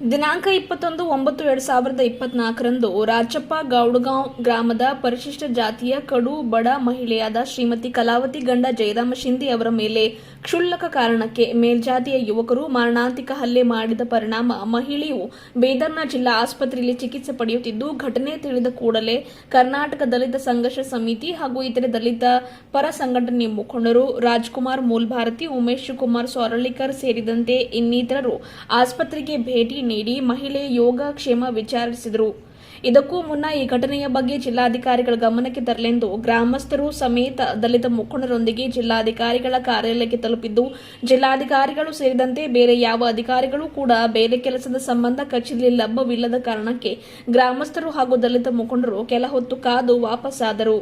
ದಿನಾಂಕ ಇಪ್ಪತ್ತೊಂದು, ಒಂಬತ್ತು, ಎರಡು ಸಾವಿರದ ಇಪ್ಪತ್ನಾಲ್ಕರಂದು ರಾಚಪ್ಪ ಗೌಡಗಾಂವ್ ಗ್ರಾಮದ ಪರಿಶಿಷ್ಟ ಜಾತಿಯ ಕಡು, ಬಡ ಮಹಿಳೆಯಾದ ಶ್ರೀಮತಿ ಕಲಾವತಿ ಗಂಡ ಜಯರಾಮ ಶಿಂದೆ ಅವರ ಮೇಲೆ ಕ್ಷುಲ್ಲಕ ಕಾರಣಕ್ಕೆ ಮೇಲ್ಜಾತಿಯ ಯುವಕರು ಮಾರಣಾಂತಿಕ ಹಲ್ಲೆ ಮಾಡಿದ ಪರಿಣಾಮ ಮಹಿಳೆಯು ಬೇದರ್ನ ಜಿಲ್ಲಾ ಆಸ್ಪತ್ರೆಯಲ್ಲಿ ಚಿಕಿತ್ಸೆ ಪಡೆಯುತ್ತಿದ್ದು, ಘಟನೆ ತಿಳಿದ ಕೂಡಲೇ ಕರ್ನಾಟಕ ದಲಿತ ಸಂಘರ್ಷ ಸಮಿತಿ ಹಾಗೂ ಇತರೆ ದಲಿತ ಪರ ಸಂಘಟನೆಯ ಮುಖಂಡರು ರಾಜ್ಕುಮಾರ್ ಮೂಲ್ಭಾರತಿ, ಉಮೇಶ್ ಕುಮಾರ್ ಸೊರಳಿಕರ್ ಸೇರಿದಂತೆ ಇನ್ನಿತರರು ಆಸ್ಪತ್ರೆಗೆ ಭೇಟಿ ನೀಡಿ ಮಹಿಳೆ ಯೋಗಕ್ಷೇಮ ವಿಚಾರಿಸಿದರು. ಇದಕ್ಕೂ ಮುನ್ನ ಈ ಘಟನೆಯ ಬಗ್ಗೆ ಜಿಲ್ಲಾಧಿಕಾರಿಗಳ ಗಮನಕ್ಕೆ ತರಲೆಂದು ಗ್ರಾಮಸ್ಥರು ಸಮೇತ ದಲಿತ ಮುಖಂಡರೊಂದಿಗೆ ಜಿಲ್ಲಾಧಿಕಾರಿಗಳ ಕಾರ್ಯಾಲಯಕ್ಕೆ ತಲುಪಿದ್ದು, ಜಿಲ್ಲಾಧಿಕಾರಿಗಳು ಸೇರಿದಂತೆ ಬೇರೆ ಯಾವ ಅಧಿಕಾರಿಗಳು ಕೂಡ ಬೇರೆ ಕೆಲಸದ ಸಂಬಂಧ ಕಚೇರಿಯಲ್ಲಿ ಲಭ್ಯವಿಲ್ಲದ ಕಾರಣಕ್ಕೆ ಗ್ರಾಮಸ್ಥರು ಹಾಗೂ ದಲಿತ ಮುಖಂಡರು ಕೆಲ ಹೊತ್ತು ಕಾದು ವಾಪಸ್ಸಾದರು.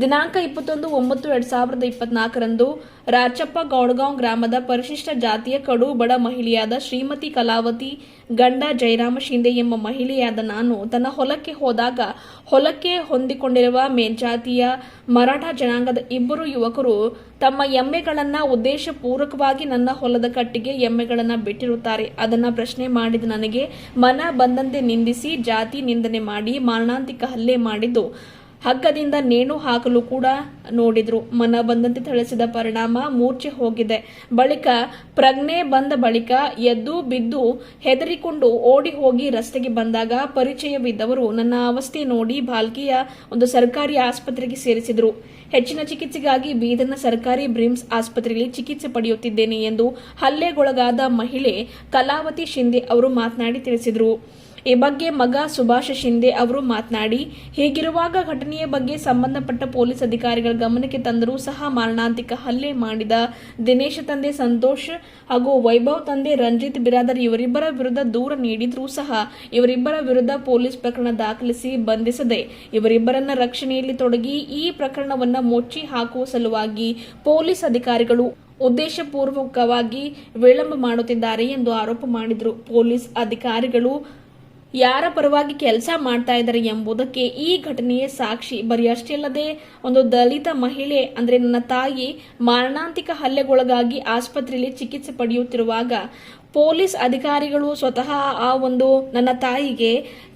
ದಿನಾಂಕ ಇಪ್ಪತ್ತೊಂದು ಒಂಬತ್ತು ಎರಡ್ ಸಾವಿರದ ಇಪ್ಪತ್ನಾಲ್ಕರಂದು ರಾಚಪ್ಪ ಗೌಡಗಾಂವ್ ಗ್ರಾಮದ ಪರಿಶಿಷ್ಟ ಜಾತಿಯ ಕಡು ಬಡ ಮಹಿಳೆಯಾದ ಶ್ರೀಮತಿ ಕಲಾವತಿ ಗಂಡ ಜಯರಾಮ ಶಿಂದೆ ಎಂಬ ಮಹಿಳೆಯಾದ ನಾನು ತನ್ನ ಹೊಲಕ್ಕೆ ಹೋದಾಗ ಹೊಲಕ್ಕೆ ಹೊಂದಿಕೊಂಡಿರುವ ಮೇಲ್ಜಾತಿಯ ಮರಾಠ ಜನಾಂಗದ ಇಬ್ಬರು ಯುವಕರು ತಮ್ಮ ಎಮ್ಮೆಗಳನ್ನ ಉದ್ದೇಶಪೂರ್ವಕವಾಗಿ ನನ್ನ ಹೊಲದ ಕಟ್ಟಿಗೆ ಎಮ್ಮೆಗಳನ್ನ ಬಿಟ್ಟಿರುತ್ತಾರೆ. ಅದನ್ನ ಪ್ರಶ್ನೆ ಮಾಡಿದ ನನಗೆ ಮನ ಬಂದಂತೆ ನಿಂದಿಸಿ ಜಾತಿ ನಿಂದನೆ ಮಾಡಿ ಮಾರಣಾಂತಿಕ ಹಲ್ಲೆ ಮಾಡಿದ್ದು. ಹಗ್ಗದಿಂದ ನೇಣು ಹಾಕಲು ಕೂಡ ನೋಡಿದ್ರು. ಮನ ಬಂದಂತೆ ಥಳಿಸಿದ ಪರಿಣಾಮ ಮೂರ್ಛೆ ಹೋಗಿದೆ. ಬಳಿಕ ಪ್ರಜ್ಞೆ ಬಂದ ಬಳಿಕ ಎದ್ದು ಬಿದ್ದು ಹೆದರಿಕೊಂಡು ಓಡಿ ಹೋಗಿ ರಸ್ತೆಗೆ ಬಂದಾಗ ಪರಿಚಯವಿದ್ದವರು ನನ್ನ ಅವಸ್ಥೆ ನೋಡಿ ಬಾಲ್ಕಿಯ ಒಂದು ಸರ್ಕಾರಿ ಆಸ್ಪತ್ರೆಗೆ ಸೇರಿಸಿದ್ರು. ಹೆಚ್ಚಿನ ಚಿಕಿತ್ಸೆಗಾಗಿ ಬೀದರ್ನ ಸರ್ಕಾರಿ ಬ್ರಿಮ್ಸ್ ಆಸ್ಪತ್ರೆಯಲ್ಲಿ ಚಿಕಿತ್ಸೆ ಪಡೆಯುತ್ತಿದ್ದೇನೆ ಎಂದು ಹಲ್ಲೆಗೊಳಗಾದ ಮಹಿಳೆ ಕಲಾವತಿ ಶಿಂದೆ ಅವರು ಮಾತನಾಡಿ ತಿಳಿಸಿದರು. ಈ ಬಗ್ಗೆ ಮಗ ಸುಭಾಷ್ ಶಿಂದೆ ಅವರು ಮಾತನಾಡಿ, ಹೀಗಿರುವಾಗ ಘಟನೆಯ ಬಗ್ಗೆ ಸಂಬಂಧಪಟ್ಟ ಪೊಲೀಸ್ ಅಧಿಕಾರಿಗಳ ಗಮನಕ್ಕೆ ತಂದರೂ ಸಹ ಮಾರಣಾಂತಿಕ ಹಲ್ಲೆ ಮಾಡಿದ ದಿನೇಶ್ ತಂದೆ ಸಂತೋಷ್ ಹಾಗೂ ವೈಭವ್ ತಂದೆ ರಂಜಿತ್ ಬಿರಾದರ್ ಇವರಿಬ್ಬರ ವಿರುದ್ಧ ದೂರ ನೀಡಿದ್ರೂ ಸಹ ಇವರಿಬ್ಬರ ವಿರುದ್ಧ ಪೊಲೀಸ್ ಪ್ರಕರಣ ದಾಖಲಿಸಿ ಬಂಧಿಸದೆ, ಇವರಿಬ್ಬರನ್ನ ರಕ್ಷಣೆಯಲ್ಲಿ ತೊಡಗಿ ಈ ಪ್ರಕರಣವನ್ನ ಮುಚ್ಚಿ ಹಾಕುವ ಸಲುವಾಗಿ ಪೊಲೀಸ್ ಅಧಿಕಾರಿಗಳು ಉದ್ದೇಶಪೂರ್ವಕವಾಗಿ ವಿಳಂಬ ಮಾಡುತ್ತಿದ್ದಾರೆ ಎಂದು ಆರೋಪ ಮಾಡಿದರು. ಪೊಲೀಸ್ ಅಧಿಕಾರಿಗಳು ಯಾರ ಪರವಾಗಿ ಕೆಲಸ ಮಾಡ್ತಾ ಇದ್ದಾರೆ ಎಂಬುದಕ್ಕೆ ಈ ಘಟನೆಯೇ ಸಾಕ್ಷಿ. ಬರೀ ಅಷ್ಟೇ ಒಂದು ದಲಿತ ಮಹಿಳೆ, ಅಂದ್ರೆ ನನ್ನ ತಾಯಿ, ಮಾರಣಾಂತಿಕ ಹಲ್ಲೆಗೊಳಗಾಗಿ ಆಸ್ಪತ್ರೆಯಲ್ಲಿ ಚಿಕಿತ್ಸೆ ಪಡೆಯುತ್ತಿರುವಾಗ ಪೊಲೀಸ್ ಅಧಿಕಾರಿಗಳು ಸ್ವತಃ ಆ ಒಂದು ನನ್ನ ತಾಯಿಗೆ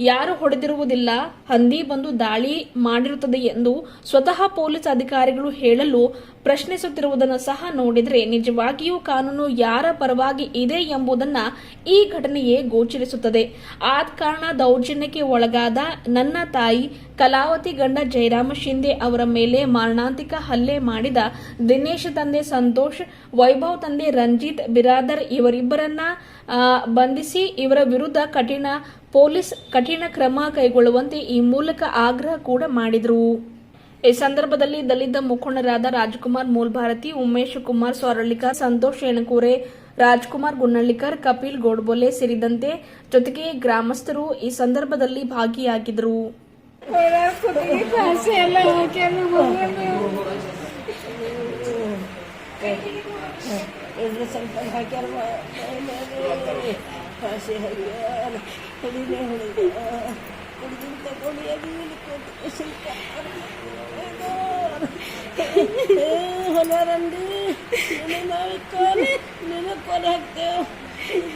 ಯಾರು ಹೊಡೆದಿರುವುದಿಲ್ಲ, ಹಂದಿ ಬಂದು ದಾಳಿ ಮಾಡಿರುತ್ತದೆ ಎಂದು ಸ್ವತಃ ಪೊಲೀಸ್ ಅಧಿಕಾರಿಗಳು ಹೇಳಲು ಪ್ರಶ್ನಿಸುತ್ತಿರುವುದನ್ನು ಸಹ ನೋಡಿದರೆ ನಿಜವಾಗಿಯೂ ಕಾನೂನು ಯಾರ ಪರವಾಗಿ ಇದೆ ಎಂಬುದನ್ನ ಈ ಘಟನೆಯೇ ಗೋಚರಿಸುತ್ತದೆ. ಆದ ಕಾರಣ ದೌರ್ಜನ್ಯಕ್ಕೆ ಒಳಗಾದ ನನ್ನ ತಾಯಿ ಕಲಾವತಿ ಗಂಡ ಜಯರಾಮ ಶಿಂದೆ ಅವರ ಮೇಲೆ ಮಾರಣಾಂತಿಕ ಹಲ್ಲೆ ಮಾಡಿದ ದಿನೇಶ್ ತಂದೆ ಸಂತೋಷ್, ವೈಭವ್ ತಂದೆ ರಂಜಿತ್ ಬಿರಾದರ್ ಇವರಿಬ್ಬರನ್ನ ಬಂಧಿಸಿ ಇವರ ವಿರುದ್ಧ ಕಠಿಣ ಪೊಲೀಸ್ ಕಠಿಣ ಕ್ರಮ ಕೈಗೊಳ್ಳುವಂತೆ ಈ ಮೂಲಕ ಆಗ್ರಹ ಕೂಡ ಮಾಡಿದರು ಈ ಸಂದರ್ಭದಲ್ಲಿ ದಲಿತ ಮುಖಂಡರಾದ ರಾಜ್ಕುಮಾರ್ ಮೂಲ್ಭಾರತಿ ಉಮೇಶ್ ಕುಮಾರ್ ಸ್ವರಳಿಕರ್ ಸಂತೋಷ್ ಎಣಕೂರೆ ರಾಜ್ಕುಮಾರ್ ಗುನ್ನಳ್ಳಿಕರ್ ಕಪಿಲ್ ಗೋಡ್ಬೋಲೆ ಸೇರಿದಂತೆ ಜೊತೆಗೆ ಗ್ರಾಮಸ್ಥರು ಈ ಸಂದರ್ಭದಲ್ಲಿ ಭಾಗಿಯಾಗಿದ್ದರು ಸ್ವಲ್ಪ ಹಾಕ್ಯಾರ ಫಾಸಿ ಹಾಕ್ಯಾರ ಹೊಡಿನೇ ಹೊಡಿದ ಹುಡುಗಿನ ತಗೊಂಡು ಎಲ್ಲಿ ಕೂತು ಸ್ವಲ್ಪ ಹೊಲರಂಡಿ ನೀನು ನಾವು ಕೊನೆ ನೀನು ಕೊನೆ ಹಾಕ್ತೇವೆ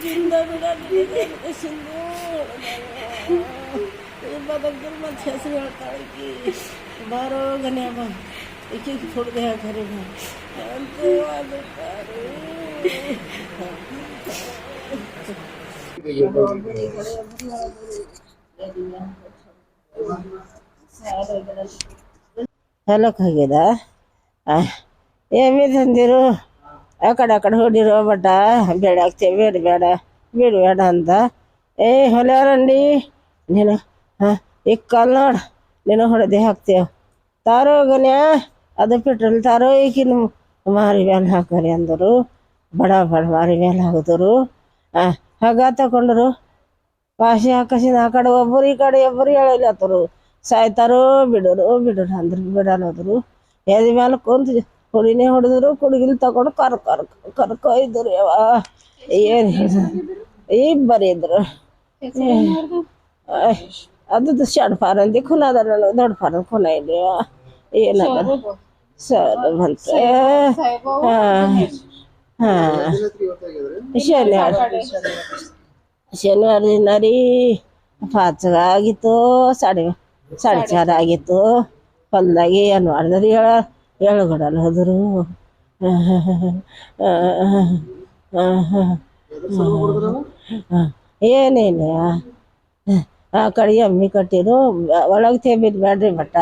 ಜಿಂದ ಬಿಡ ನಿನಗೆ ಸಿಂಧು ಬದಕ್ಕಿರು ಮತ್ತೆ ಹೆಸರು ಹೇಳ್ತಾಳೆ ಈಕಿ ಬಾರೋ ಗಣ್ಯ ಬಾ ಈಕಿಗೆ ಹೊಡೆದೆ ಹಾಕರಿ ಬಾ ಅಂತೂ ಆಗುತ್ತಾರೆ ಹೊಲಕ್ಕೆ ಹೋಗಿದ ಏಮಿ ತಂದಿರು ಆ ಕಡೆ ಆ ಕಡೆ ಹೊಡಿರೋ ಬಟ್ಟ ಬೇಡ ಹಾಕ್ತೇವೆ ಬೇಡ ಬೇಡ ಬೇಡ ಬೇಡ ಅಂತ. ಏ ಹೊಲ್ಯಾರಂಡಿ ನೀನು ಹಾಂ ಈಗ ಕಾಲ್ ನೋಡು. ನೀನು ಹೊಡೆದೇ ಹಾಕ್ತೇವೆ ತಾರೋ ಗನ್ಯ ಅದು ಪೆಟ್ರೋಲ್ ತಾರೋ ಈಗಿನ ಮಾರಿ ಮೇಲೆ ಹಾಕೋರಿ ಅಂದರು. ಬಡ ಬಡ ಮಾರಿ ಮೇಲೆ ಹಾಕಿದ್ರು. ಹಗ್ಗ ತಕೊಂಡ್ರು ಪಾಶಿ ಹಾಕಸಿನ ಆ ಕಡೆ ಒಬ್ಬರು, ಈ ಕಡೆ ಒಬ್ಬರು ಹೇಳಲತ್ತರು ಸಾಯ್ತಾರೋ ಬಿಡೋರು ಬಿಡೋರು ಅಂದ್ರೆ ಬಿಡಲ್ಲದ್ರು ಎದೆ ಮೇಲೆ ಕುಂತು ಕುಡಿನೇ ಹೊಡೆದ್ರು, ಕುಡುಗಿಲ್ ತಗೊಂಡು ಕರ್ ಕರ್ ಕರ್ಕೊಯ್ದ್ರು ಯಾವ ಏನು ಇಬ್ಬರು ಇದ್ರು. ಅದು ಸಣ್ಣ ಫಾರ್ ಅಂದಿ ಖುನ ಅದ ದೊಡ್ಡ ಫಾರ್ ಖುನ ಇದೆ ಏನದ? ಸರ್ ಬಂತು. ಹಾಂ. ಶನಿವಾರ ಶನಿವಾರ ದಿನ ರೀ ಪಾಚ ಆಗಿತ್ತು, ಸಾಡೆ ಸಾಡಿ ಚಾರ ಆಗಿತ್ತು. ಹೊಲ್ದಾಗಿ ಏನು ಮಾಡಿದ್ರಿ ಹೇಳ ಹೇಳಗಡಲ್ಲ ಹೋದ್ರು ಏನೇನ ಆ ಕಡೆ ಎಮ್ಮಿ ಕಟ್ಟಿದ್ರು, ಒಳಗೆ ತೇಬಿದ್ ಬೇಡ್ರಿ ಬಟ್ಟ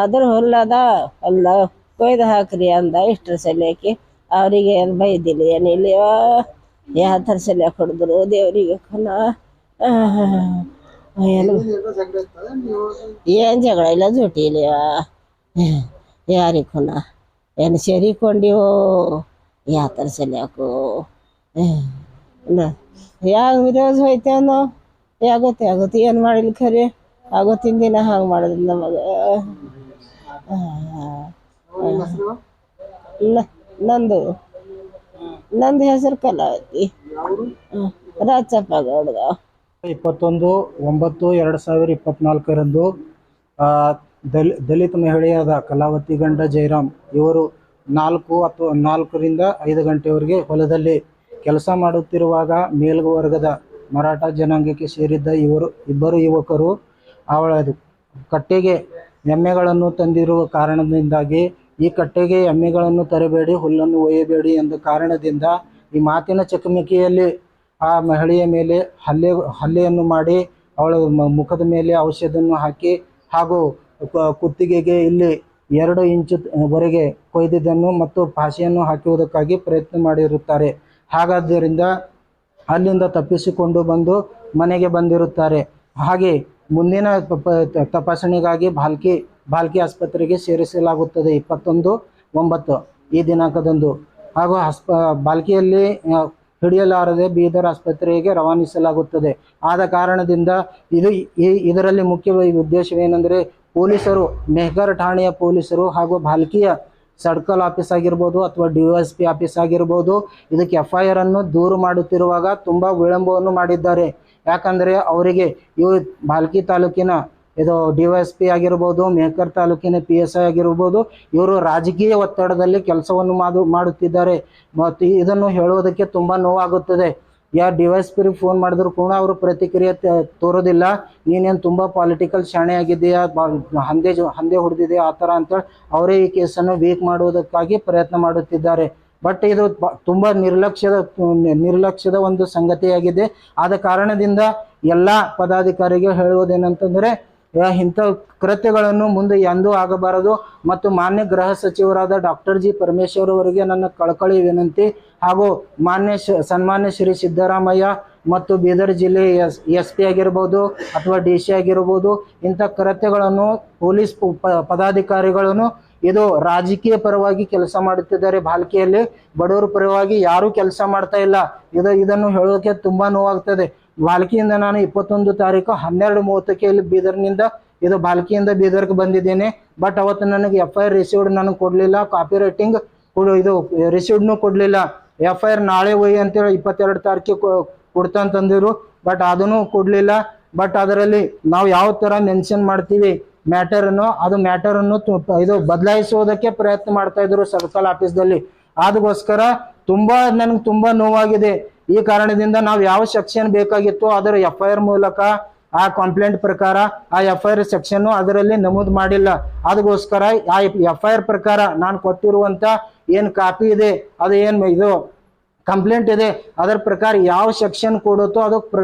ಆದ್ರೆ ಹೊಲ್ಲದ ಹೊಲ್ದಾಗ ಕೊಯ್ದು ಹಾಕ್ರಿ ಅಂದ, ಇಷ್ಟರ ಸಲಿಯಕ್ಕೆ ಅವರಿಗೆ ಏನು ಬೈದಿಲ್ಲ ಏನಿಲ್ಲ ಯಾವ ಥರ ಸಲ ಕೊಡಿದ್ರು ದೇವ್ರಿಗೆ ಕೊನ ಏನು? ಏನು ಜಗಳ ಇಲ್ಲ ಜುಟಿ ಇಲ್ಲ ಯಾರಿಗೆ ಖುನ ಏನು ಸೇರಿಕೊಂಡಿವೋ ಯಾವ ಥರ ಸಲಿಯಾಕು ಯಾವ ವಿರೋಧ ಹೋಯ್ತೇನೋ ಯಾಗುತ್ತೆ ಆಗುತ್ತೆ ಏನು ಮಾಡಿಲ್ಲ ಖರೆ? ಆಗೋತ್ತಿನ ದಿನ ಹಂಗೆ ಮಾಡಿದ್ರು ನಮಗೆ. ನಂದು. ನಂದು ಹೆಸರು ಕಲಾವತಿ. ರಾಜಪ್ಪ ಗೌಡ ಇಪ್ಪತ್ತೊಂದು, ಒಂಬತ್ತು, ಎರಡು ಸಾವಿರ ಇಪ್ಪತ್ನಾಲ್ಕರಂದು ದಲಿ, ದಲಿತ ಮಹಿಳೆಯಾದ ಕಲಾವತಿ ಗಂಡ ಜಯರಾಮ್ ಇವರು ನಾಲ್ಕು ಅಥವಾ ನಾಲ್ಕರಿಂದ ಐದು ಗಂಟೆವರೆಗೆ ಹೊಲದಲ್ಲಿ ಕೆಲಸ ಮಾಡುತ್ತಿರುವಾಗ ಮೇಲ್ವರ್ಗದ ಮರಾಠ ಜನಾಂಗಕ್ಕೆ ಸೇರಿದ್ದ ಇವರು, ಇಬ್ಬರು ಯುವಕರು ಅವಳ ಕಟ್ಟೆಗೆ ಎಮ್ಮೆಗಳನ್ನು ತಂದಿರುವ ಕಾರಣದಿಂದಾಗಿ ಈ ಕಟ್ಟೆಗೆ ಎಮ್ಮೆಗಳನ್ನು ತರಬೇಡಿ, ಹುಲ್ಲನ್ನು ಒಯ್ಯಬೇಡಿ ಎಂಬ ಕಾರಣದಿಂದ ಈ ಮಾತಿನ ಚಕಮಕಿಯಲ್ಲಿ ಆ ಮಹಿಳೆಯ ಮೇಲೆ ಹಲ್ಲೆ, ಹಲ್ಲೆಯನ್ನು ಮಾಡಿ ಅವಳ ಮುಖದ ಮೇಲೆ ಔಷಧವನ್ನು ಹಾಕಿ ಹಾಗೂ ಕುತ್ತಿಗೆಗೆ ಇಲ್ಲಿ ಎರಡು ಇಂಚು ವರೆಗೆ ಕೊಯ್ದಿದ್ದನ್ನು ಮತ್ತು ಪಾಸಿಯನ್ನು ಹಾಕುವುದಕ್ಕಾಗಿ ಪ್ರಯತ್ನ ಮಾಡಿರುತ್ತಾರೆ. ಹಾಗಾದ್ದರಿಂದ ಅಲ್ಲಿಂದ ತಪ್ಪಿಸಿಕೊಂಡು ಬಂದು ಮನೆಗೆ ಬಂದಿರುತ್ತಾರೆ. ಹಾಗೆ ಮುಂದಿನ ತಪಾಸಣೆಗಾಗಿ ಭಾಲ್ಕಿ ಭಾಲ್ಕಿ ಆಸ್ಪತ್ರೆಗೆ ಸೇರಿಸಲಾಗುತ್ತದೆ. ಇಪ್ಪತ್ತೊಂದು, ಒಂಬತ್ತು ಈ ದಿನಾಂಕದಂದು. ಹಾಗೂ ಆಸ್ಪ ಬಾಲ್ಕಿಯಲ್ಲಿ ಹಿಡಿಯಲಾರದೆ ಬೀದರ್ ಆಸ್ಪತ್ರೆಗೆ ರವಾನಿಸಲಾಗುತ್ತದೆ. ಆದ ಕಾರಣದಿಂದ ಇದು ಇದರಲ್ಲಿ ಮುಖ್ಯ ಉದ್ದೇಶವೇನೆಂದರೆ ಪೊಲೀಸರು ಮೆಹ್ಗರ್ ಠಾಣೆಯ ಪೊಲೀಸರು ಹಾಗೂ ಬಾಲ್ಕಿಯ ಸರ್ಕಲ್ ಆಫೀಸ್ ಆಗಿರ್ಬೋದು ಅಥವಾ ಡಿ ಎಸ್ ಪಿ ಆಫೀಸ್ ಆಗಿರ್ಬೋದು ಇದಕ್ಕೆ ಎಫ್ ಐ ಆರ್ ಅನ್ನು ದೂರು ಮಾಡುತ್ತಿರುವಾಗ ತುಂಬ ವಿಳಂಬವನ್ನು ಮಾಡಿದ್ದಾರೆ. ಯಾಕಂದರೆ ಅವರಿಗೆ ಇವು ಬಾಲ್ಕಿ ತಾಲೂಕಿನ ಇದು ಡಿ ಎಸ್ ಪಿ ಆಗಿರ್ಬೋದು, ಮೇಕರ್ ತಾಲೂಕಿನ ಪಿ ಎಸ್ ಐ ಆಗಿರ್ಬೋದು, ಇವರು ರಾಜಕೀಯ ಒತ್ತಡದಲ್ಲಿ ಕೆಲಸವನ್ನು ಮಾಡು, ಮಾಡುತ್ತಿದ್ದಾರೆ. ಮತ್ತು ಇದನ್ನು ಹೇಳುವುದಕ್ಕೆ ತುಂಬ ನೋವಾಗುತ್ತದೆ. ಯಾರು ಡಿ ಪಿ ಫೋನ್ ಮಾಡಿದ್ರು ಕೂಡ ಅವರು ಪ್ರತಿಕ್ರಿಯೆ ತೋರೋದಿಲ್ಲ. ನೀನೇನು ತುಂಬ ಪಾಲಿಟಿಕಲ್ ಶಾಣೆ ಆಗಿದೆಯಾ ಹಂದೆ ಹಂದೆ ಹೊಡೆದಿದೆಯಾ? ಆ ಥರ ಅಂತೇಳಿ ಅವರೇ ಈ ಕೇಸನ್ನು ವೀಕ್ ಮಾಡುವುದಕ್ಕಾಗಿ ಪ್ರಯತ್ನ ಮಾಡುತ್ತಿದ್ದಾರೆ. ಬಟ್ ಇದು ತುಂಬ ನಿರ್ಲಕ್ಷ್ಯದ ನಿರ್ಲಕ್ಷ್ಯದ ಒಂದು ಸಂಗತಿಯಾಗಿದೆ. ಆದ ಕಾರಣದಿಂದ ಎಲ್ಲ ಪದಾಧಿಕಾರಿಗೆ ಹೇಳುವುದೇನಂತಂದರೆ ಇಂಥ ಕೃತ್ಯಗಳನ್ನು ಮುಂದೆ ಎಂದೂ ಆಗಬಾರದು. ಮತ್ತು ಮಾನ್ಯ ಗೃಹ ಸಚಿವರಾದ ಡಾಕ್ಟರ್ ಜಿ ಪರಮೇಶ್ವರ್ ಅವರಿಗೆ ನನ್ನ ಕಳಕಳಿ ವಿನಂತಿ. ಹಾಗೂ ಮಾನ್ಯ ಸನ್ಮಾನ್ಯ ಶ್ರೀ ಸಿದ್ದರಾಮಯ್ಯ ಮತ್ತು ಬೀದರ್ ಜಿಲ್ಲೆ ಎಸ್ ಎಸ್ ಪಿ ಆಗಿರ್ಬೋದು ಅಥವಾ ಡಿ ಸಿ ಆಗಿರ್ಬೋದು, ಇಂಥ ಕೃತ್ಯಗಳನ್ನು ಪೊಲೀಸ್ ಪದಾಧಿಕಾರಿಗಳನ್ನು ಇದು ರಾಜಕೀಯ ಪರವಾಗಿ ಕೆಲಸ ಮಾಡುತ್ತಿದ್ದಾರೆ ಬಾಲ್ಕಿಯಲ್ಲಿ. ಬಡವರ ಪರವಾಗಿ ಯಾರೂ ಕೆಲಸ ಮಾಡ್ತಾ ಇಲ್ಲ. ಇದು, ಇದನ್ನು ಹೇಳೋಕೆ ತುಂಬಾ ನೋವಾಗ್ತದೆ. ಬಾಲ್ಕಿಯಿಂದ ನಾನು ಇಪ್ಪತ್ತೊಂದು ತಾರೀಕು ಹನ್ನೆರಡು ಮೂವತ್ತಕ್ಕೆ ಇಲ್ಲಿ ಬೀದರ್ನಿಂದ ಇದು ಬಾಲ್ಕಿಯಿಂದ ಬೀದರ್ಗೆ ಬಂದಿದ್ದೇನೆ. ಬಟ್ ಅವತ್ತು ನನಗೆ ಎಫ್ ಐ ಆರ್ ರಿಸೀವ್ಡ್ ನನಗೆ ಕೊಡಲಿಲ್ಲ ಕಾಪಿ ರೈಟಿಂಗ್ ಇದು ರಿಸೀವ್ಡ್ನು ಕೊಡಲಿಲ್ಲ. ಎಫ್ ಐ ಆರ್ ನಾಳೆ ಒಯ್ಯಿ ಅಂತೇಳಿ ಇಪ್ಪತ್ತೆರಡು ತಾರೀಕಿಗೆ ಕೊಡ್ತಂತಂದಿರು ಬಟ್ ಅದನ್ನು ಕೊಡಲಿಲ್ಲ. ಬಟ್ ಅದರಲ್ಲಿ ನಾವು ಯಾವ ಥರ ಮೆನ್ಷನ್ ಮಾಡ್ತೀವಿ ಮ್ಯಾಟರನ್ನು, ಅದು ಮ್ಯಾಟರನ್ನು ಇದು ಬದಲಾಯಿಸುವುದಕ್ಕೆ ಪ್ರಯತ್ನ ಮಾಡ್ತಾ ಇದ್ರು ಸರ್ಕಲ್ ಆಫೀಸ್ದಲ್ಲಿ ಅದಕ್ಕೋಸ್ಕರ ತುಂಬ ನನಗೆ ತುಂಬ ನೋವಾಗಿದೆ. ಈ ಕಾರಣದಿಂದ ನಾವು ಯಾವ ಸೆಕ್ಷನ್ ಬೇಕಾಗಿತ್ತು ಅದರ ಎಫ್ ಐ ಮೂಲಕ ಆ ಕಂಪ್ಲೇಂಟ್ ಪ್ರಕಾರ ಆ ಎಫ್ ಐ ಆರ್ ಸೆಕ್ಷನ್ ಅದರಲ್ಲಿ ನಮೂದು ಮಾಡಿಲ್ಲ. ಅದಕ್ಕೋಸ್ಕರ ಆ ಎಫ್ ಐ ಆರ್ ಪ್ರಕಾರ ನಾನು ಕೊಟ್ಟಿರುವಂತ ಏನ್ ಕಾಪಿ ಇದೆ, ಅದು ಏನ್ ಇದು ಕಂಪ್ಲೇಂಟ್ ಇದೆ, ಅದರ ಪ್ರಕಾರ ಯಾವ ಸೆಕ್ಷನ್ ಕೊಡುತ್ತೋ ಅದಕ್ಕೆ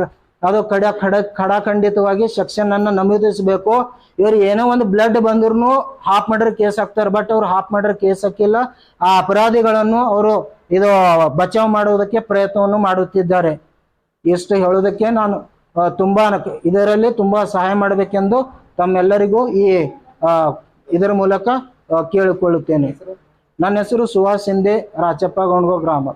ಅದು ಕಡ ಖಡ ಖಡಾಖಂಡಿತವಾಗಿ ಸೆಕ್ಷನ್ ಅನ್ನ ನಮೂದಿಸಬೇಕು. ಇವ್ರು ಏನೋ ಒಂದು ಬ್ಲಡ್ ಬಂದ್ರು ಹಾಫ್ ಮರ್ಡರ್ ಕೇಸ್ ಹಾಕ್ತಾರೆ ಬಟ್ ಅವ್ರು ಹಾಫ್ ಮರ್ಡರ್ ಕೇಸ್ ಹಾಕಿಲ್ಲ. ಆ ಅಪರಾಧಿಗಳನ್ನು ಅವರು ಇದು ಬಚಾವ್ ಮಾಡುವುದಕ್ಕೆ ಪ್ರಯತ್ನವನ್ನು ಮಾಡುತ್ತಿದ್ದಾರೆ. ಇಷ್ಟು ಹೇಳೋದಕ್ಕೆ ನಾನು ತುಂಬಾ ಇದರಲ್ಲಿ ತುಂಬಾ ಸಹಾಯ ಮಾಡಬೇಕೆಂದು ತಮ್ಮೆಲ್ಲರಿಗೂ ಈ ಇದರ ಮೂಲಕ ಕೇಳಿಕೊಳ್ಳುತ್ತೇನೆ. ನನ್ನ ಹೆಸರು ಸುಹಾಸ್ ಸಿಂಧೆ, ರಾಚಪ್ಪ, ಗೌಂಡ್ಗೋ ಗ್ರಾಮ.